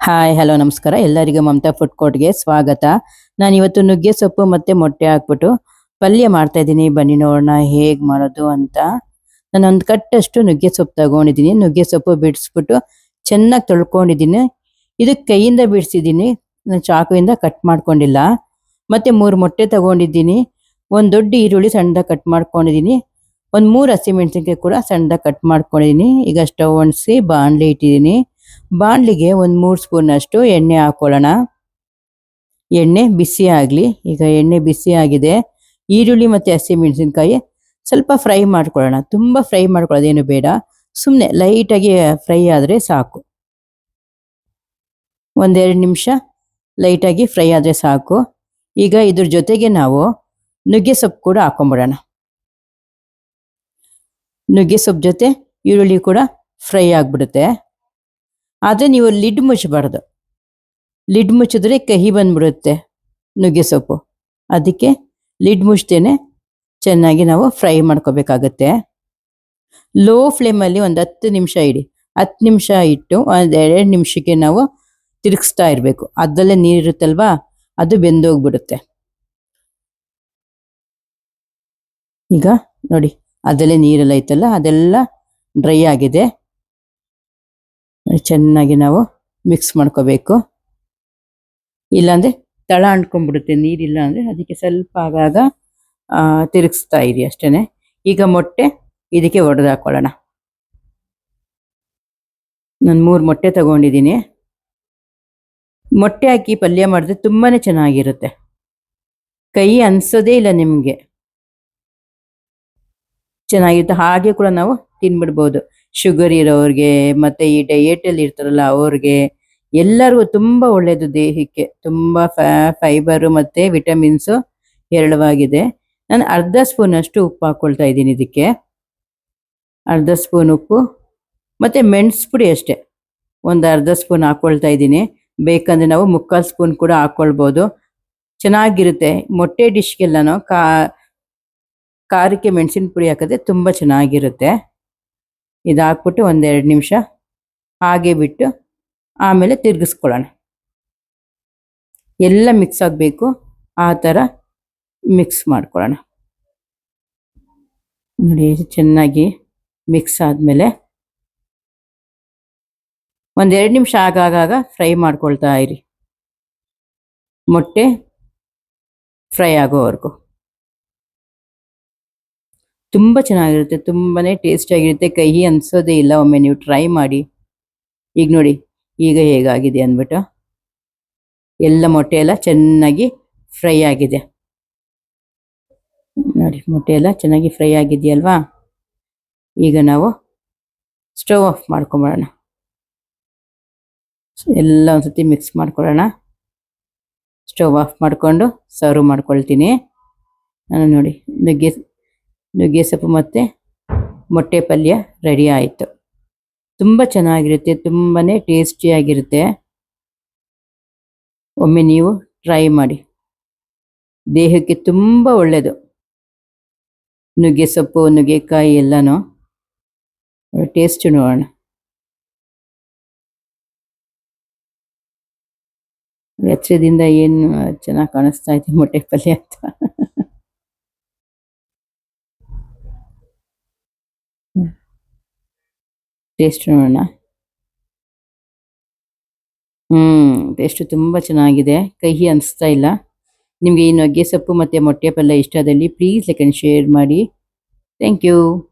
Hi hello ನಮಸ್ಕಾರ. ಎಲ್ಲರಿಗೂ Mamata food ಕೋರ್ಟ್ಗೆ ಸ್ವಾಗತ. ನಾನು ಇವತ್ತು ನುಗ್ಗೆ ಸೊಪ್ಪು ಮತ್ತೆ ಮೊಟ್ಟೆ ಹಾಕ್ಬಿಟ್ಟು ಪಲ್ಯ ಮಾಡ್ತಾ ಇದ್ದೀನಿ. ಬನ್ನಿ ನೋಡೋಣ ಹೇಗ್ ಮಾಡೋದು ಅಂತ. ನಾನು ಒಂದು ಕಟ್ಟಷ್ಟು ನುಗ್ಗೆ ಸೊಪ್ಪು ತಗೊಂಡಿದ್ದೀನಿ. ನುಗ್ಗೆ ಸೊಪ್ಪು ಬಿಡಿಸ್ಬಿಟ್ಟು ಚೆನ್ನಾಗಿ ತೊಳ್ಕೊಂಡಿದ್ದೀನಿ. ಇದು ಕೈಯಿಂದ ಬಿಡಿಸಿದ್ದೀನಿ. ನಾನು ಚಾಕುವಿಂದ ಕಟ್ ಮಾಡ್ಕೊಂಡಿಲ್ಲ. ಮತ್ತೆ ಮೂರು ಮೊಟ್ಟೆ ತಗೊಂಡಿದ್ದೀನಿ. ಒಂದು ದೊಡ್ಡ ಈರುಳ್ಳಿ ಸಣ್ಣದ ಕಟ್ ಮಾಡ್ಕೊಂಡಿದ್ದೀನಿ. ಒಂದು ಮೂರು ಹಸಿಮೆಣಸಿನ್ಕಾಯಿ ಕೂಡ ಸಣ್ಣದ ಕಟ್ ಮಾಡ್ಕೊಂಡಿದ್ದೀನಿ. ಈಗ ಸ್ಟವ್ ಒಣಸಿ ಬಾಣಲಿ ಇಟ್ಟಿದ್ದೀನಿ. ಬಾಣಲಿಗೆ ಒಂದು ಮೂರು ಸ್ಪೂನಷ್ಟು ಎಣ್ಣೆ ಹಾಕೊಳ್ಳೋಣ. ಎಣ್ಣೆ ಬಿಸಿ ಆಗಲಿ, ಈಗ ಎಣ್ಣೆ ಬಿಸಿ ಆಗಿದೆ. ಈರುಳ್ಳಿ ಮತ್ತು ಹಸಿಮೆಣಸಿನ್ಕಾಯಿ ಸ್ವಲ್ಪ ಫ್ರೈ ಮಾಡ್ಕೊಳ್ಳೋಣ. ತುಂಬ ಫ್ರೈ ಮಾಡ್ಕೊಳ್ಳೋದೇನು ಬೇಡ. ಸುಮ್ಮನೆ ಲೈಟಾಗಿ ಫ್ರೈ ಆದರೆ ಸಾಕು. ಒಂದೆರಡು ನಿಮಿಷ ಲೈಟಾಗಿ ಫ್ರೈ ಆದರೆ ಸಾಕು. ಈಗ ಇದ್ರ ಜೊತೆಗೆ ನಾವು ನುಗ್ಗೆ ಸೊಪ್ಪು ಕೂಡ ಹಾಕೊಂಬಿಡೋಣ. ನುಗ್ಗೆ ಸೊಪ್ಪು ಜೊತೆ ಈರುಳ್ಳಿ ಕೂಡ ಫ್ರೈ ಆಗಿಬಿಡುತ್ತೆ. ಆದರೆ ನೀವು ಲಿಡ್ ಮುಚ್ಚಬಾರ್ದು. ಲಿಡ್ ಮುಚ್ಚಿದ್ರೆ ಕಹಿ ಬಂದ್ಬಿಡುತ್ತೆ, ನುಗ್ಗೆ ಸೊಪ್ಪು. ಅದಕ್ಕೆ ಲಿಡ್ ಮುಚ್ತೇನೆ ಚೆನ್ನಾಗಿ ನಾವು ಫ್ರೈ ಮಾಡ್ಕೋಬೇಕಾಗತ್ತೆ. ಲೋ ಫ್ಲೇಮಲ್ಲಿ ಒಂದು ಹತ್ತು ನಿಮಿಷ ಇಡಿ. ಹತ್ತು ನಿಮಿಷ ಇಟ್ಟು ಒಂದು ಎರಡು ನಿಮಿಷಕ್ಕೆ ನಾವು ತಿರುಗಿಸ್ತಾ ಇರಬೇಕು. ಅದರಲ್ಲೇ ನೀರಿರುತ್ತಲ್ವಾ ಅದು ಬೆಂದೋಗ್ಬಿಡುತ್ತೆ. ಈಗ ನೋಡಿ, ಅದರಲ್ಲೇ ನೀರೆಲ್ಲ ಐತಲ್ಲ, ಅದೆಲ್ಲ ಡ್ರೈ ಆಗಿದೆ. ಚೆನ್ನಾಗಿ ನಾವು ಮಿಕ್ಸ್ ಮಾಡ್ಕೋಬೇಕು. ಇಲ್ಲಾಂದರೆ ತಳ ಅಂಟ್ಕೊಂಡ್ಬಿಡುತ್ತೆ, ನೀರಿಲ್ಲ ಅಂದರೆ ಅದಕ್ಕೆ ಸ್ವಲ್ಪ ಆಗಾಗ ತಿರುಗಿಸ್ತಾ ಇರಿ ಅಷ್ಟೇನೆ. ಈಗ ಮೊಟ್ಟೆ ಇದಕ್ಕೆ ಒಡೆದು ಹಾಕೊಳ್ಳೋಣ. ನಾನು ಮೂರು ಮೊಟ್ಟೆ ತಗೊಂಡಿದ್ದೀನಿ. ಮೊಟ್ಟೆ ಹಾಕಿ ಪಲ್ಯ ಮಾಡಿದ್ರೆ ತುಂಬಾನೇ ಚೆನ್ನಾಗಿರುತ್ತೆ. ಕೈ ಅನ್ಸೋದೇ ಇಲ್ಲ ನಿಮಗೆ. ಚೆನ್ನಾಗಿರುತ್ತೆ, ಹಾಗೆ ಕೂಡ ನಾವು ತಿನ್ಬಿಡ್ಬೋದು. ಶುಗರ್ ಇರೋರಿಗೆ ಮತ್ತೆ ಈ ಡಯೆಟಲ್ಲಿ ಇರ್ತಾರಲ್ಲ ಅವ್ರಿಗೆ ಎಲ್ಲರಿಗೂ ತುಂಬಾ ಒಳ್ಳೇದು ದೇಹಕ್ಕೆ. ತುಂಬಾ ಫೈಬರ್ ಮತ್ತೆ ವಿಟಮಿನ್ಸ್ ಹೇರಳವಾಗಿದೆ. ನಾನು ಅರ್ಧ ಸ್ಪೂನ್ ಅಷ್ಟು ಉಪ್ಪು ಹಾಕೊಳ್ತಾ ಇದ್ದೀನಿ ಇದಕ್ಕೆ. ಅರ್ಧ ಸ್ಪೂನ್ ಉಪ್ಪು ಮತ್ತೆ ಮೆಣಸು ಪುಡಿ ಅಷ್ಟೇ. ಒಂದು ಅರ್ಧ ಸ್ಪೂನ್ ಹಾಕೊಳ್ತಾ ಇದ್ದೀನಿ. ಬೇಕಂದ್ರೆ ನಾವು ಮುಕ್ಕಾಲು ಸ್ಪೂನ್ ಕೂಡ ಹಾಕೊಳ್ಬೋದು. ಚೆನ್ನಾಗಿರುತ್ತೆ. ಮೊಟ್ಟೆ ಡಿಶ್ಗೆಲ್ಲನೂ ಕಾ, ಖಾರಕ್ಕೆ ಮೆಣಸಿನ ಪುಡಿ ಹಾಕಿದ್ರೆ ತುಂಬ ಚೆನ್ನಾಗಿರುತ್ತೆ. ಇದು ಹಾಕ್ಬಿಟ್ಟು ಒಂದೆರಡು ನಿಮಿಷ ಹಾಗೆ ಬಿಟ್ಟು ಆಮೇಲೆ ತಿರುಗಿಸ್ಕೊಳ್ಳೋಣ. ಎಲ್ಲ ಮಿಕ್ಸ್ ಆಗಬೇಕು, ಆ ಥರ ಮಿಕ್ಸ್ ಮಾಡ್ಕೊಳ್ಳೋಣ. ನೋಡಿ ಚೆನ್ನಾಗಿ ಮಿಕ್ಸ್ ಆದಮೇಲೆ ಒಂದೆರಡು ನಿಮಿಷ ಆಗಾಗ ಫ್ರೈ ಮಾಡ್ಕೊಳ್ತಾ ಇರಿ. ಮೊಟ್ಟೆ ಫ್ರೈ ಆಗೋವರೆಗೂ. ತುಂಬ ಚೆನ್ನಾಗಿರುತ್ತೆ, ತುಂಬಾನೇ ಟೇಸ್ಟಿಯಾಗಿರುತ್ತೆ. ಕಹಿ ಅನ್ಸೋದೇ ಇಲ್ಲ, ಒಮ್ಮೆ ನೀವು ಟ್ರೈ ಮಾಡಿ. ಈಗ ನೋಡಿ, ಈಗ ಹೇಗಾಗಿದೆ ಅಂದ್ಬಿಟ್ಟು. ಎಲ್ಲ ಮೊಟ್ಟೆ ಎಲ್ಲ ಚೆನ್ನಾಗಿ ಫ್ರೈ ಆಗಿದೆ. ನೋಡಿ, ಮೊಟ್ಟೆ ಎಲ್ಲ ಚೆನ್ನಾಗಿ ಫ್ರೈ ಆಗಿದೆಯಲ್ವಾ? ಈಗ ನಾವು ಸ್ಟವ್ ಆಫ್ ಮಾಡ್ಕೊಂಬಿಡೋಣ ಎಲ್ಲ ಒಂದ್ಸತಿ ಮಿಕ್ಸ್ ಮಾಡ್ಕೊಳ್ಳೋಣ. ಸ್ಟವ್ ಆಫ್ ಮಾಡಿಕೊಂಡು ಸರ್ವ್ ಮಾಡ್ಕೊಳ್ತೀನಿ. ನಾನು ನೋಡಿ, ನುಗ್ಗೆ ನುಗ್ಗೆ ಸೊಪ್ಪು ಮತ್ತು ಮೊಟ್ಟೆ ಪಲ್ಯ ರೆಡಿ ಆಯಿತು. ತುಂಬ ಚೆನ್ನಾಗಿರುತ್ತೆ ತುಂಬಾ ಟೇಸ್ಟಿಯಾಗಿರುತ್ತೆ ಒಮ್ಮೆ ನೀವು ಟ್ರೈ ಮಾಡಿ. ದೇಹಕ್ಕೆ ತುಂಬ ಒಳ್ಳೆಯದು ನುಗ್ಗೆ ಸೊಪ್ಪು ನುಗ್ಗೆಕಾಯಿ ಎಲ್ಲನೂ ಟೇಸ್ಟ್ ನೋಡೋಣ. ಎಚ್ಚರದಿಂದ ಏನು ಚೆನ್ನಾಗಿ ಕಾಣಿಸ್ತಾ ಇದೆ ಮೊಟ್ಟೆ ಪಲ್ಯ ಅಂತ. ಟೇಸ್ಟ್ ನೋಡೋಣ. ಹ್ಮ್, ಟೇಸ್ಟು ತುಂಬ ಚೆನ್ನಾಗಿದೆ. ಕಹಿ ಅನಿಸ್ತಾ ಇಲ್ಲ. ನಿಮಗೆ ಈ ನುಗ್ಗೆ ಸೊಪ್ಪು ಮತ್ತು ಮೊಟ್ಟೆ ಪಲ್ಯ ಇಷ್ಟದಲ್ಲಿ ಪ್ಲೀಸ್ ಲೈಕ್ ಶೇರ್ ಮಾಡಿ. Thank you.